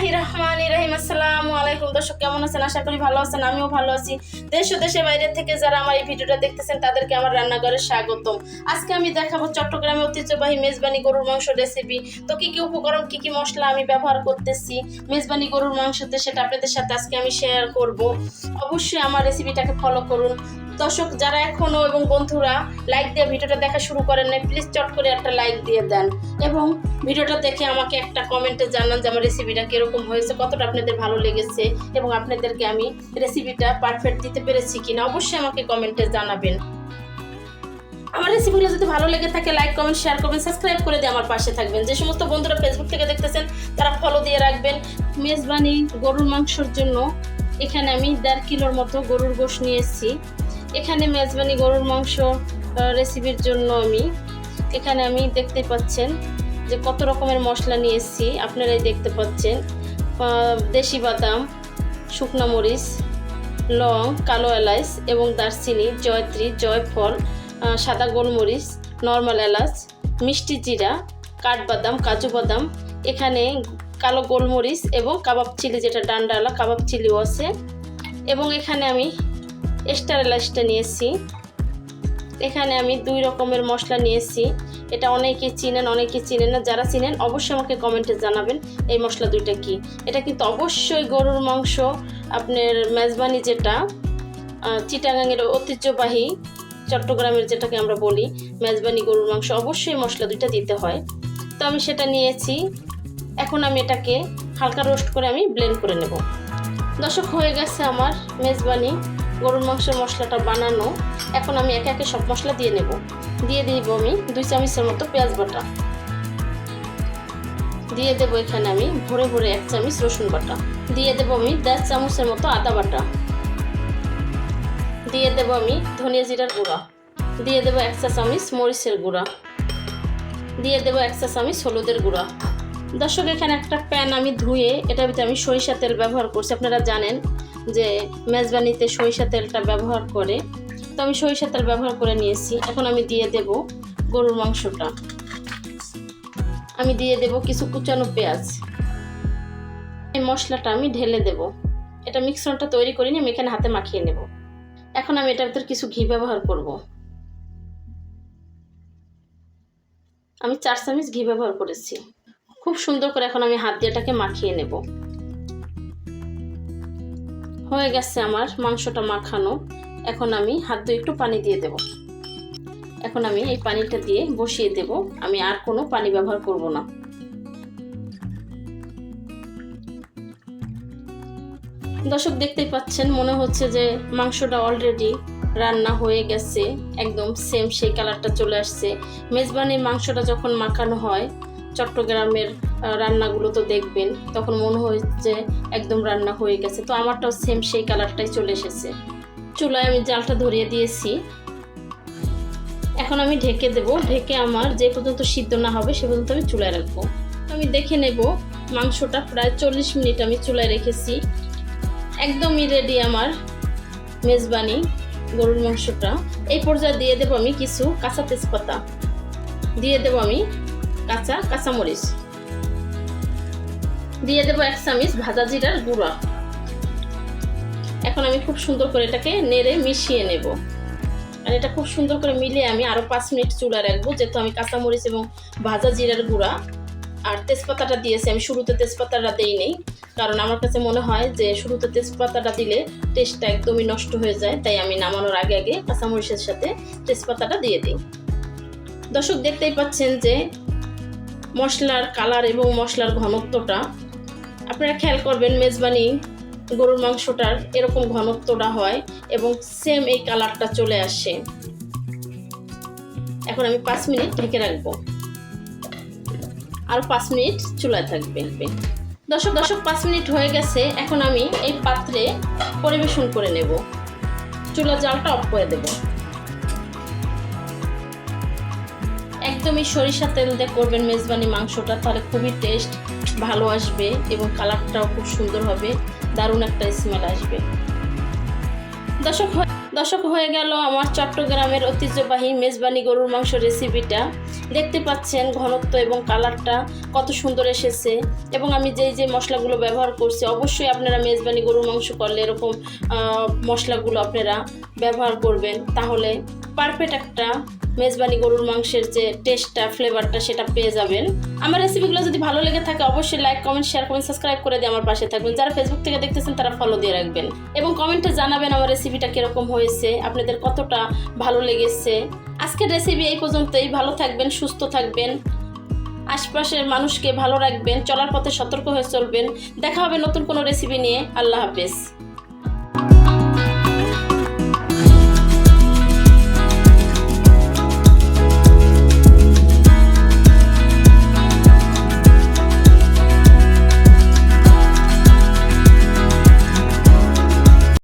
আসসালামু আলাইকুম। কেমন আছেন? আশা করি ভালো আছেন, আমিও ভালো আছি। দেশ ও দেশের থেকে যারা আমার এই ভিডিওটা দেখতেছেন, তাদেরকে আমার রান্নাঘরে স্বাগতম। আজকে আমি দেখাবো ঐতিহ্যবাহী মেজবানি গরুর মাংস রেসিপি তো কি কি উপকরণ, কি কি মশলা আমি ব্যবহার করতেছি, মেজবানি গরুর মাংসতে সেটা আপনাদের সাথে আজকে আমি শেয়ার করব। অবশ্যই আমার রেসিপিটাকে ফলো করুন। দর্শক যারা এখনও এবং বন্ধুরা লাইক দিয়ে ভিডিওটা দেখা শুরু করেন না প্লিজ চট করে একটা লাইক দিয়ে দেন। এবং ভিডিওটা দেখে আমাকে একটা কমেন্টে জানান যে আমার রেসিপিটা কীরকম হয়েছে, কতটা আপনাদের ভালো লেগেছে এবং আপনাদেরকে আমি রেসিপিটা পারফেক্ট দিতে পেরেছি কিনা অবশ্যই আমাকে কমেন্টে জানাবেন। আমার রেসিপিগুলো যদি ভালো লেগে থাকে লাইক কমেন্ট শেয়ার করবেন সাবস্ক্রাইব করে দিয়ে আমার পাশে থাকবেন। যে সমস্ত বন্ধুরা ফেসবুক থেকে দেখতেছেন, তারা ফলো দিয়ে রাখবেন। মেজবানি গরুর মাংসর জন্য এখানে আমি দেড় কিলোর মতো গরুর গোশ নিয়ে এসেছি এখানে মেজবানি গরুর মাংস রেসিপির জন্য আমি, এখানে আমি দেখতে পাচ্ছেন যে কত রকমের মশলা নিয়ে এসেছি, আপনারাই দেখতে পাচ্ছেন। দেশি বাদাম, শুকনো মরিচ, লং, কালো এলাচ এবং দারচিনি, জয়ত্রী, জয়ফল সাদা গোলমরিচ, নর্মাল এলাচ, মিষ্টি জিরা, কাঠবাদাম, কাজু বাদাম, এখানে কালো গোলমরিচ এবং কাবাব চিলি যেটা ডান্ডালা, কাবাব চিলিও আছে। এবং এখানে আমি এক্সট্রা এলাচটা নিয়েছি। এখানে আমি দুই রকমের মশলা নিয়েছি। এটা অনেকে চিনেন অনেকে চিনেন না। যারা চিনেন, অবশ্যই আমাকে কমেন্টে জানাবেন এই মশলা দুইটা কি। এটা কিন্তু অবশ্যই গরুর মাংস, আপনার মেজবানি যেটা চিটাগাঙের ঐতিহ্যবাহী চট্টগ্রামের যেটাকে আমরা বলি, মেজবানি গরুর মাংস, অবশ্যই মশলা দুইটা দিতে হয়। তো আমি সেটা নিয়েছি। এখন আমি এটাকে হালকা রোস্ট করে আমি ব্লেন্ড করে নেব। দর্শক, হয়ে গেছে আমার মেজবানি। গরুর মাংসের মশলাটা বানানো। এখন আমি একে একে সব মশলা দিয়ে নেব। দিয়ে দিব আমি দুই চামচের মতো পেঁয়াজ বাটা। দিয়ে দেবো এখানে আমি ভরে ভরে এক চামচ রসুন বাটা। দিয়ে দেবো আমি দেড় চামচের মতো আদা বাটা। দিয়ে দেবো আমি ধনিয়া জিরার গুঁড়া। দিয়ে দেবো এক চা চামচ মরিচের গুঁড়া। দিয়ে দেবো এক চা চামচ হলুদের গুঁড়া। দর্শক, এখানে একটা প্যান আমি ধুয়ে এটার ভিতরে আমি সরিষা তেল ব্যবহার করছি। আপনারা জানেন যে মেজবানিতে সরিষা তেলটা ব্যবহার করে। তো আমি সরিষা তেল ব্যবহার করে নিয়েছি। এখন আমি দিয়ে দেব গরুর মাংসটা। আমি দিয়ে দেব কিছু কুচানো পেঁয়াজ। এই মশলাটা আমি ঢেলে দেব। এটা মিক্সরটা তৈরি করিনি, আমি এখানে হাতে মাখিয়ে নেব। এখন আমি এটার ভিতর কিছু ঘি ব্যবহার করব। আমি চার চামচ ঘি ব্যবহার করেছি। খুব সুন্দর করে এখন আমি হাত দিয়ে এটাকে মাখিয়ে নেব। হয়ে গেছে আমার মাংসটা মাখানো। এখন আমি হাত দিয়ে একটু পানি দিয়ে দেব। এখন আমি এই পানিটা দিয়ে বসিয়ে দেব। আমি আর কোনো পানি ব্যবহার করব না। দর্শক দেখতেই পাচ্ছেন, মনে হচ্ছে যে মাংসটা অলরেডি রান্না হয়ে গেছে। একদম সেম সেই কালারটা চলে আসছে। মেজবানির মাংসটা যখন মাখানো হয় চট্টগ্রামের রান্নাগুলো তো দেখবেন। তখন মনে হয় যে একদম রান্না হয়ে গেছে। তো আমারটাও সেম সেই কালারটাই চলে এসেছে। চুলায় আমি জালটা ধরিয়ে দিয়েছি। এখন আমি ঢেকে দেব। ঢেকে আমার যে পর্যন্ত সিদ্ধ না হবে সে পর্যন্ত আমি চুলায় রাখব। আমি দেখে নেব মাংসটা প্রায় চল্লিশ মিনিট আমি চুলায় রেখেছি। একদমই রেডি আমার মেজবানি গরুর মাংসটা। এই পর্যায়ে দিয়ে দেবো আমি কিছু কাঁচা তেজপাতা। দিয়ে দেবো আমি কাঁচা কাঁচামরিচ। দিয়ে দেবো এক চামচ ভাজা জিরার গুঁড়া। এখন আমি খুব সুন্দর করে এটাকে নেড়ে মিশিয়ে নেব। আর এটা খুব সুন্দর করে মিলিয়ে আমি আরও পাঁচ মিনিট চুলা রাখব, যেহেতু আমি কাঁচামরিচ এবং ভাজা জিরার গুঁড়া। আর তেজপাতাটা দিয়েছি, আমি শুরুতে তেজপাতাটা দেই নেই কারণ আমার কাছে মনে হয় যে শুরুতে তেজপাতাটা দিলে টেস্টটা একদমই নষ্ট হয়ে যায়, তাই আমি নামানোর আগে আগে কাঁচামরিচের সাথে তেজপাতাটা দিয়ে দিই। দর্শক দেখতেই পাচ্ছেন যে মশলার কালার এবং মশলার ঘনত্বটা। আপনারা খেয়াল করবেন মেজবানি গরুর মাংসটার এরকম ঘনত্বটা হয় এবং সেম এই কালারটা চলে আসে। এখন আমি পাঁচ মিনিট ঢেকে রাখব। আর পাঁচ মিনিট চুলায় থাকবে। দশক দশক পাঁচ মিনিট হয়ে গেছে। এখন আমি এই পাত্রে পরিবেশন করে নেব। চুলা জালটা অফ করে দেব। একদমই সরিষা তেল দিয়ে করবেন মেজবানি মাংসটা, তাহলে খুবই টেস্ট ভালো আসবে এবং কালারটাও খুব সুন্দর হবে, দারুণ একটা স্মেল আসবে। দর্শক দশক হয়ে গেল আমার চট্টগ্রামের ঐতিহ্যবাহী মেজবানি গরুর মাংস রেসিপিটা দেখতে পাচ্ছেন ঘনত্ব এবং কালারটা কত সুন্দর এসেছে এবং আমি যেই যে মশলাগুলো ব্যবহার করছি, অবশ্যই আপনারা মেজবানি গরুর মাংস করলে এরকম মশলাগুলো আপনারা ব্যবহার করবেন, তাহলে পারফেক্ট একটা মেজবানি গরুর মাংসের যে টেস্টটা ফ্লেভারটা সেটা পেয়ে যাবেন। আমার রেসিপিগুলো যদি ভালো লেগে থাকে, অবশ্যই like comment share comment subscribe করে দিয়ে আমার পাশে থাকবেন। যারা ফেসবুক থেকে দেখতেছেন, তারা ফলো দিয়ে রাখবেন। এবং কমেন্টে জানাবেন আমার রেসিপিটা কীরকম হয়েছে, আপনাদের কতটা ভালো লেগেছে। আজকের রেসিপি এই পর্যন্তই। ভালো থাকবেন, সুস্থ থাকবেন। আশপাশের মানুষকে ভালো রাখবেন, চলার পথে সতর্ক হয়ে চলবেন। দেখা হবে নতুন কোনো রেসিপি নিয়ে। আল্লাহ হাফেজ।